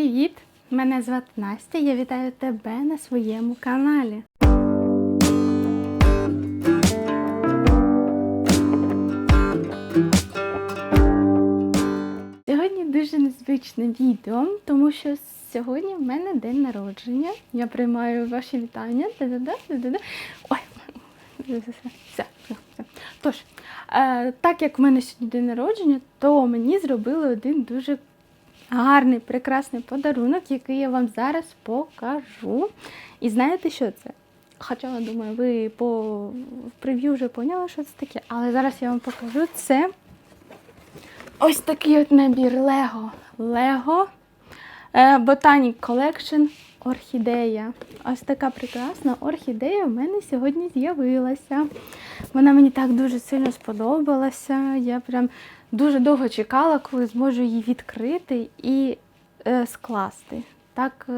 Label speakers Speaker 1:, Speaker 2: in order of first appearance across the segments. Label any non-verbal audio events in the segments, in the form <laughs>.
Speaker 1: Привіт! Мене звати Настя. Я вітаю тебе на своєму каналі. Сьогодні дуже незвичне відео, тому що сьогодні в мене день народження. Я приймаю ваші вітання. Ой, все, все. Тож, е, так як в мене сьогодні день народження, то мені зробили один дуже гарний, прекрасний подарунок, який я вам зараз покажу. І знаєте, що це? Хоча, думаю, ви по прев'ю вже поняли, що це таке. Але зараз я вам покажу це. Ось такий от набір Лего. Лего е, Botanic Collection Орхідея. Ось така прекрасна орхідея в мене сьогодні з'явилася. Вона мені так дуже сильно сподобалася. Я прям дуже довго чекала, коли зможу її відкрити і е, скласти. Так е,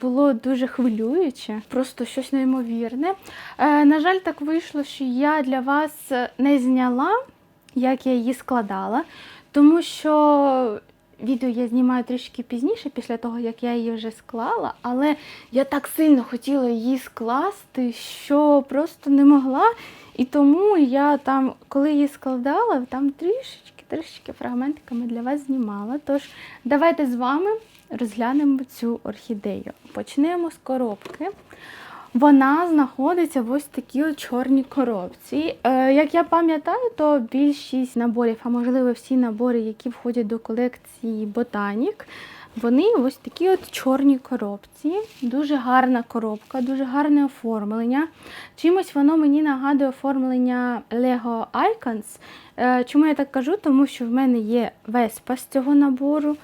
Speaker 1: було дуже хвилююче, просто щось неймовірне. Е, на жаль, так вийшло, що я для вас не зняла, як я її складала, тому що відео я знімаю трішки пізніше, після того, як я її вже склала, але я так сильно хотіла її скласти, що просто не могла. І тому я там, коли її складала, там трішечки, трішечки фрагментиками для вас знімала. Тож давайте з вами розглянемо цю орхідею. Почнемо з коробки. Вона знаходиться в ось такій от чорній коробці. Е, як я пам'ятаю, то більшість наборів, а можливо всі набори, які входять до колекції Ботанік, вони ось такі от чорні коробці. Дуже гарна коробка, дуже гарне оформлення. Чимось воно мені нагадує оформлення Lego Icons. Е, Чому я так кажу? Тому що в мене є веспа з цього набору.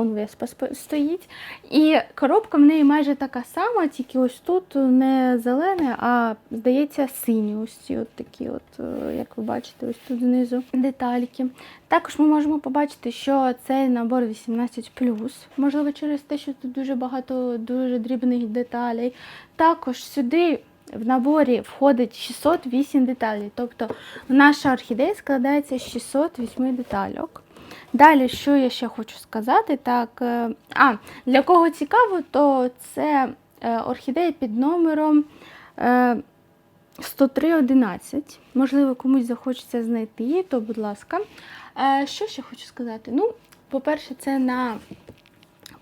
Speaker 1: Он веспа стоїть. І коробка в неї майже така сама, тільки ось тут не зелене, а здається, сині. Ось ці от такі, от, е, як ви бачите, ось тут знизу детальки. Також ми можемо побачити, що цей набор 18 можливо, через те, що тут дуже багато дуже дрібних деталей. Також сюди. В наборі входить 608 деталей, тобто наша орхідея складається з 608 детальок. Далі, що я ще хочу сказати, так, е, а, для кого цікаво, то це е, орхідея під номером е, 10311. Можливо, комусь захочеться знайти її, то будь ласка. Е, Що ще хочу сказати? Ну, по-перше, це на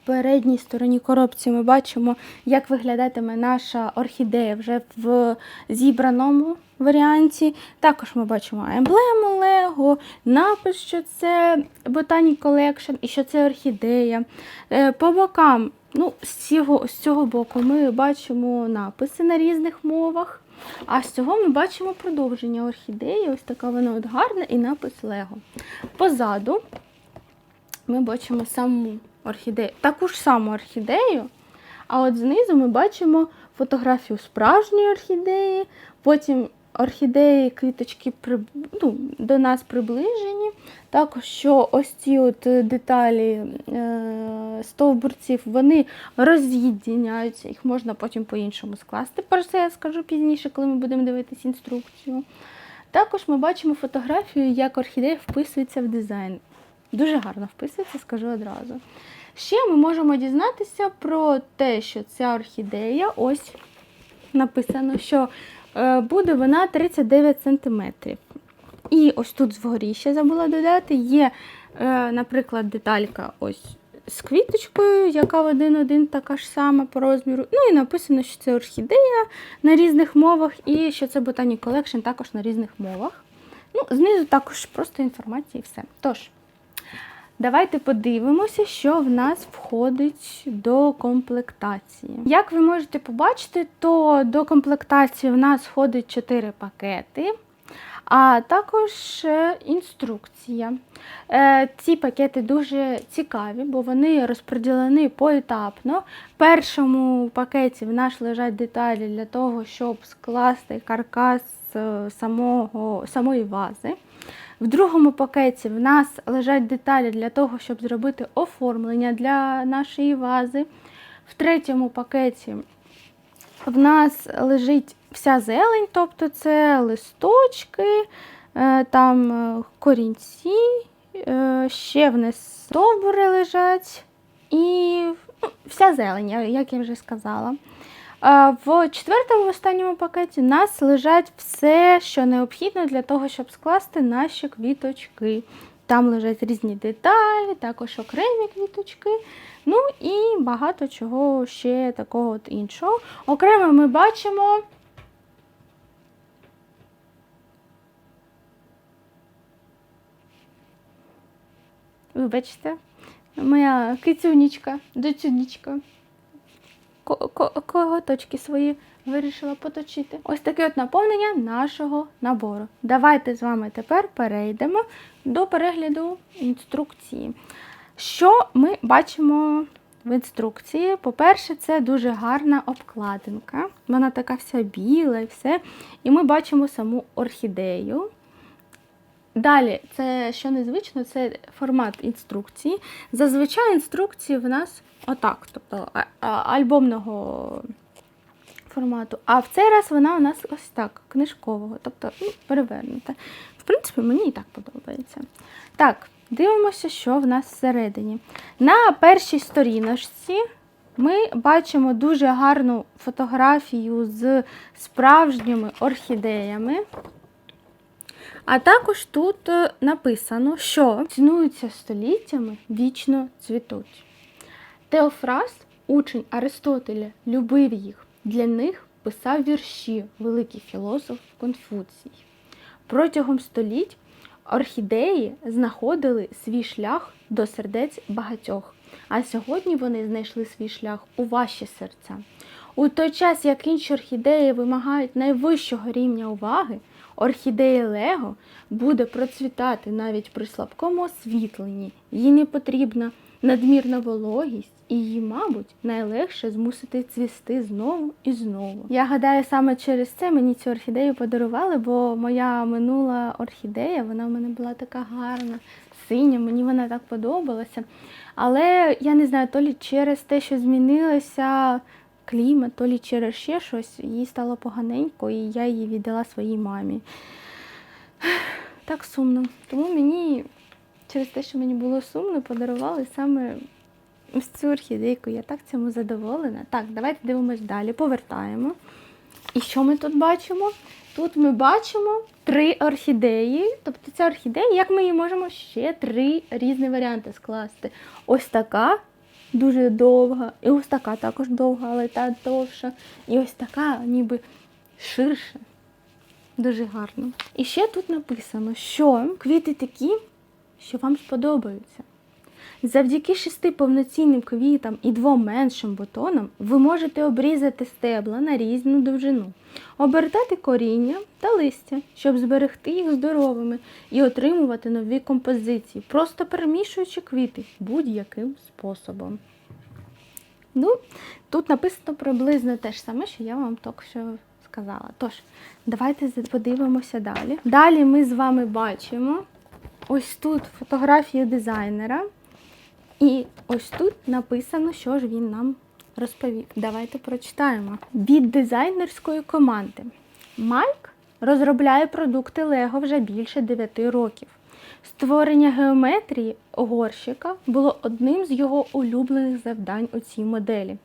Speaker 1: передній стороні коробці ми бачимо, як виглядатиме наша орхідея вже в зібраному варіанті. Також ми бачимо емблему Лего, напис, що це Botanic Collection і що це орхідея. Е, По бокам, ну, з цього, з цього боку ми бачимо написи на різних мовах. А з цього ми бачимо продовження орхідеї. Ось така вона от гарна і напис Лего. Позаду ми бачимо саму орхідею, таку ж саму орхідею. А от знизу ми бачимо фотографію справжньої орхідеї, потім орхідеї, квіточки ну, до нас приближені. Також що ось ці от деталі е, стовбурців, вони роз'єдняються, їх можна потім по-іншому скласти. Про це я скажу пізніше, коли ми будемо дивитися інструкцію. Також ми бачимо фотографію, як орхідея вписується в дизайн. Дуже гарно вписується, скажу одразу. Ще ми можемо дізнатися про те, що ця орхідея, ось написано, що е, буде вона 39 см. І ось тут згорі ще забула додати, є, е, наприклад, деталька ось з квіточкою, яка в один-один така ж сама по розміру. Ну і написано, що це орхідея на різних мовах, і що це Botanic Collection також на різних мовах. Ну, знизу також просто інформація і все. Тож, Давайте подивимося, що в нас входить до комплектації. Як ви можете побачити, то до комплектації в нас входить 4 пакети, а також е, інструкція. Е, Ці пакети дуже цікаві, бо вони розподілені поетапно. В першому пакеті в нас лежать деталі для того, щоб скласти каркас е, самого, самої вази. В другому пакеті в нас лежать деталі для того, щоб зробити оформлення для нашої вази. В третьому пакеті в нас лежить вся зелень, тобто це листочки, е, там е, корінці, е, ще в нас стовбури лежать і ну, вся зелень, як я вже сказала. В четвертому останньому пакеті у нас лежать все, що необхідно для того, щоб скласти наші квіточки. Там лежать різні деталі, також окремі квіточки. Ну і багато чого ще такого от іншого. Окремо ми бачимо. Вибачте, моя кицюнічка, доцюнічка. Ко- ко- Коготочки свої вирішила поточити. Ось таке от наповнення нашого набору. Давайте з вами тепер перейдемо до перегляду інструкції. Що ми бачимо в інструкції? По-перше, це дуже гарна обкладинка. Вона така вся біла і все. І ми бачимо саму орхідею. Далі, це що незвично, це формат інструкції. Зазвичай інструкції в нас отак, тобто альбомного формату. А в цей раз вона у нас ось так, книжкового, тобто ну, перевернута. В принципі, мені і так подобається. Так, дивимося, що в нас всередині. На першій сторіночці ми бачимо дуже гарну фотографію з справжніми орхідеями. А також тут е, написано, що цінуються століттями, вічно цвітуть. Теофраз, учень Аристотеля, любив їх. Для них писав вірші великий філософ Конфуцій. Протягом століть орхідеї знаходили свій шлях до сердець багатьох, а сьогодні вони знайшли свій шлях у ваші серця. У той час, як інші орхідеї вимагають найвищого рівня уваги, орхідея Лего буде процвітати навіть при слабкому освітленні. Їй не потрібна надмірна вологість, і її, мабуть, найлегше змусити цвісти знову і знову. Я гадаю, саме через це мені цю орхідею подарували, бо моя минула орхідея, вона в мене була така гарна, синя, мені вона так подобалася. Але я не знаю, то лі через те, що змінилося клімат, то лі через ще щось, їй стало поганенько, і я її віддала своїй мамі. Так сумно. Тому мені через те, що мені було сумно, подарували саме ось цю орхідейку. Я так цьому задоволена. Так, давайте дивимось далі, повертаємо. І що ми тут бачимо? Тут ми бачимо три орхідеї. Тобто ця орхідея, як ми її можемо ще три різні варіанти скласти. Ось така дуже довга, і ось така також довга, але та довша. І ось така, ніби ширша. Дуже гарно. І ще тут написано, що квіти такі, що вам сподобаються. Завдяки шести повноцінним квітам і двом меншим бутонам ви можете обрізати стебла на різну довжину, обертати коріння та листя, щоб зберегти їх здоровими і отримувати нові композиції, просто перемішуючи квіти будь-яким способом. Ну, тут написано приблизно те ж саме, що я вам тільки що сказала. Тож, давайте подивимося далі. Далі ми з вами бачимо ось тут фотографію дизайнера. І ось тут написано, що ж він нам розповів. Давайте прочитаємо. Від дизайнерської команди. Майк розробляє продукти Лего вже більше 9 років. Створення геометрії горщика було одним з його улюблених завдань у цій моделі.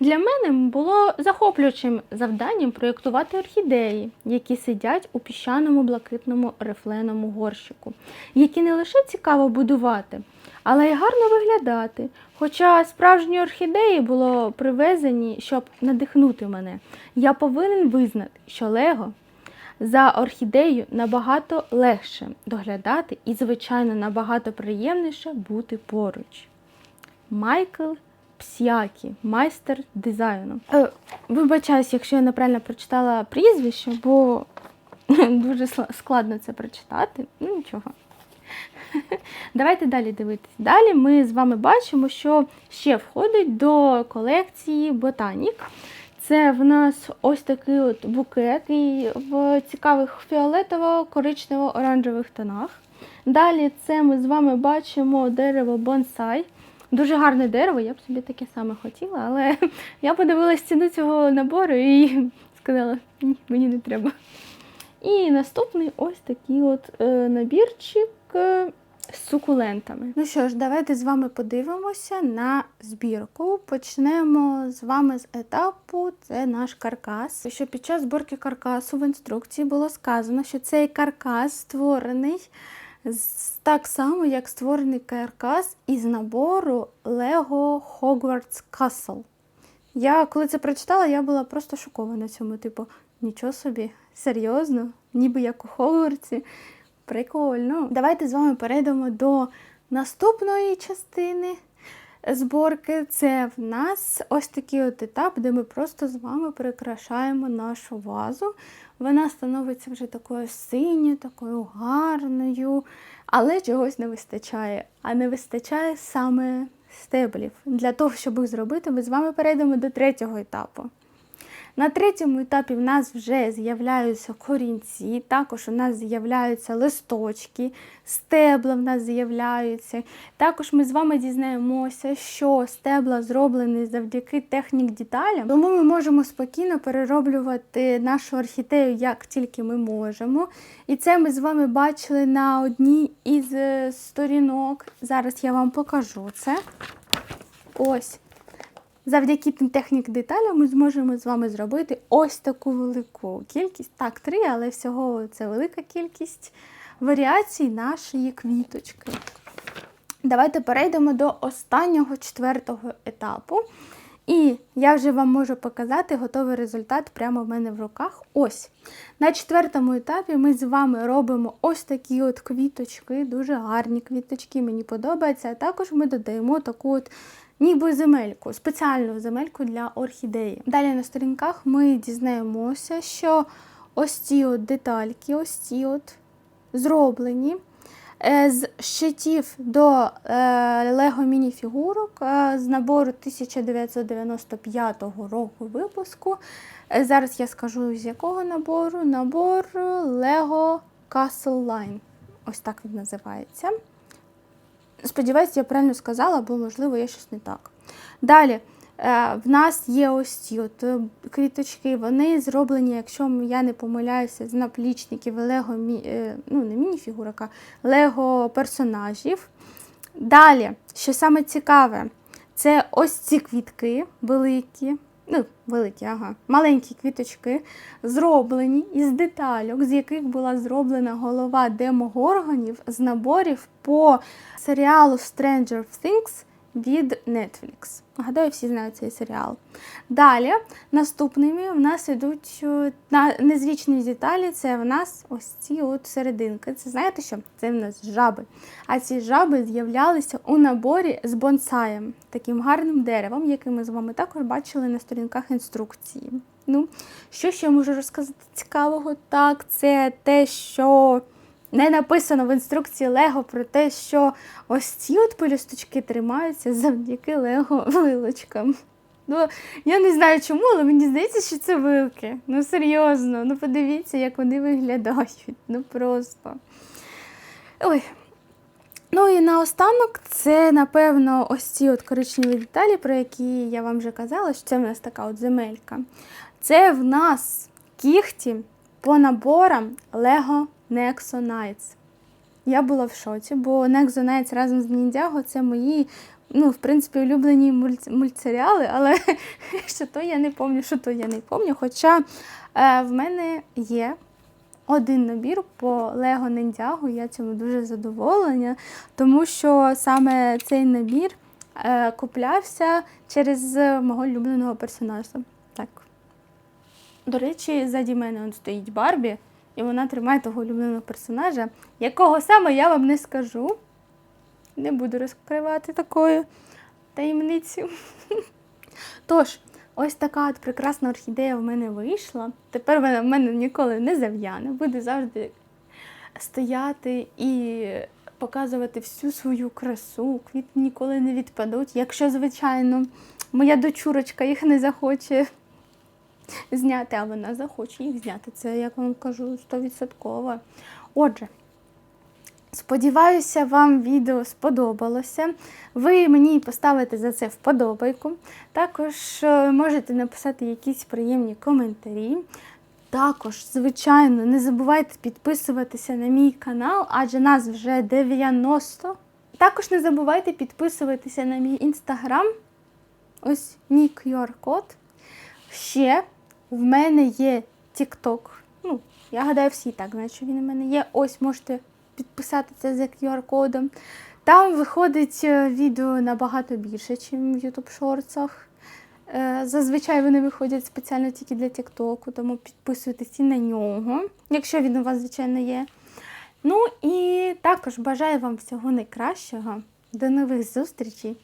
Speaker 1: Для мене було захоплюючим завданням проєктувати орхідеї, які сидять у піщаному блакитному рифленому горщику, які не лише цікаво будувати, але й гарно виглядати. Хоча справжні орхідеї було привезені, щоб надихнути мене, я повинен визнати, що Лего за орхідеєю набагато легше доглядати і, звичайно, набагато приємніше бути поруч. Майкл Псякі, майстер дизайну. Е, вибачаюсь, якщо я неправильно прочитала прізвище, бо <laughs> дуже складно це прочитати. Ну нічого. Давайте далі дивитись. Далі ми з вами бачимо, що ще входить до колекції Ботанік. Це в нас ось такий от букет в цікавих фіолетово-коричнево-оранжевих тонах. Далі це ми з вами бачимо дерево бонсай. Дуже гарне дерево, я б собі таке саме хотіла, але <laughs> я подивилась ціну цього набору і <laughs> сказала, ні, мені не треба. І наступний ось такий от е, набірчик. З сукулентами. Ну що ж, давайте з вами подивимося на збірку. Почнемо з вами з етапу. Це наш каркас. Що під час зборки каркасу в інструкції було сказано, що цей каркас створений так само, як створений каркас із набору Lego Hogwarts Castle. Я коли це прочитала, я була просто шокована цьому. Типу, нічого собі, серйозно, ніби як у Хогвартсі. Прикольно. Давайте з вами перейдемо до наступної частини зборки. Це в нас ось такий от етап, де ми просто з вами прикрашаємо нашу вазу. Вона становиться вже такою синьою, такою гарною, але чогось не вистачає. А не вистачає саме стеблів. Для того, щоб їх зробити, ми з вами перейдемо до третього етапу. На третьому етапі в нас вже з'являються корінці, також у нас з'являються листочки, стебла в нас з'являються. Також ми з вами дізнаємося, що стебла зроблені завдяки технік деталям, тому ми можемо спокійно перероблювати нашу орхідею як тільки ми можемо. І це ми з вами бачили на одній із е, сторінок. Зараз я вам покажу це. Ось. Завдяки тим технік деталям ми зможемо з вами зробити ось таку велику кількість. Так, три, але всього це велика кількість варіацій нашої квіточки. Давайте перейдемо до останнього четвертого етапу. І я вже вам можу показати готовий результат прямо в мене в руках. Ось. На четвертому етапі ми з вами робимо ось такі от квіточки, дуже гарні квіточки, мені подобається. А також ми додаємо таку от ніби земельку, спеціальну земельку для орхідеї. Далі на сторінках ми дізнаємося, що ось ці от детальки, ось ці от зроблені. е, З щитів до е, Лего мініфігурок е, з набору 1995 року випуску. Зараз я скажу з якого набору. Набор Lego Castle Line. Ось так він називається. Сподіваюсь, я правильно сказала, бо, можливо, є щось не так. Далі, е, в нас є ось ці от е, квіточки, вони зроблені, якщо я не помиляюся, з наплічників Лего, е, ну не мініфігурок, Лего персонажів. Далі, що саме цікаве, це ось ці квітки великі, ну, великі, ага, маленькі квіточки, зроблені із детальок, з яких була зроблена голова демогоргонів з наборів по серіалу Stranger Things від Netflix. Гадаю, всі знають цей серіал. Далі, наступними в нас йдуть е, на незвичні деталі. Це в нас ось ці от серединки. Це знаєте що? Це в нас жаби. А ці жаби з'являлися у наборі з бонсаєм, таким гарним деревом, яке ми з вами також бачили на сторінках інструкції. Ну, що ще можу розказати цікавого? Так, це те, що не написано в інструкції Лего про те, що ось ці от пелюсточки тримаються завдяки Лего вилочкам. Ну, я не знаю чому, але мені здається, що це вилки. Ну серйозно, ну подивіться, як вони виглядають. Ну просто. Ой. Ну і наостанок це, напевно, ось ці от коричневі деталі, про які я вам вже казала, що це в нас така от земелька. Це в нас кіхті по наборам Lego Knights. Я була в шоці, бо Nexo Knights разом з Ніндзяго це мої, ну, в принципі, улюблені мульт- мультсеріали, але <laughs> що то я не пам'ятаю, що то я не пам'ятаю. Хоча е, в мене є один набір по Lego Ninjago, я цьому дуже задоволена, тому що саме цей набір е, куплявся через мого улюбленого персонажа. Так. До речі, ззаді мене стоїть Барбі, і вона тримає того улюбленого персонажа, якого саме я вам не скажу. Не буду розкривати такою таємницю. <laughs> Тож, ось така от прекрасна орхідея в мене вийшла. Тепер вона в мене ніколи не зав'яне, буде завжди стояти і показувати всю свою красу. Квіти ніколи не відпадуть. Якщо, звичайно, моя дочурочка їх не захоче зняти, а вона захоче їх зняти. Це, як вам кажу, стовідсотково. Отже, сподіваюся, вам відео сподобалося. Ви мені поставите за це вподобайку. Також е, можете написати якісь приємні коментарі. також, звичайно, не забувайте підписуватися на мій канал, адже нас вже 90. Також не забувайте підписуватися на мій інстаграм. Ось мій QR-код. Ще в мене є TikTok. Ну, я гадаю, всі так знають, що він у мене є. Ось можете підписатися за QR-кодом. Там виходить е, відео набагато більше, ніж в YouTube Shorts. Е, Зазвичай вони виходять спеціально тільки для TikTok, тому підписуйтесь і на нього, якщо він у вас, звичайно, є. Ну і також бажаю вам всього найкращого. До нових зустрічей!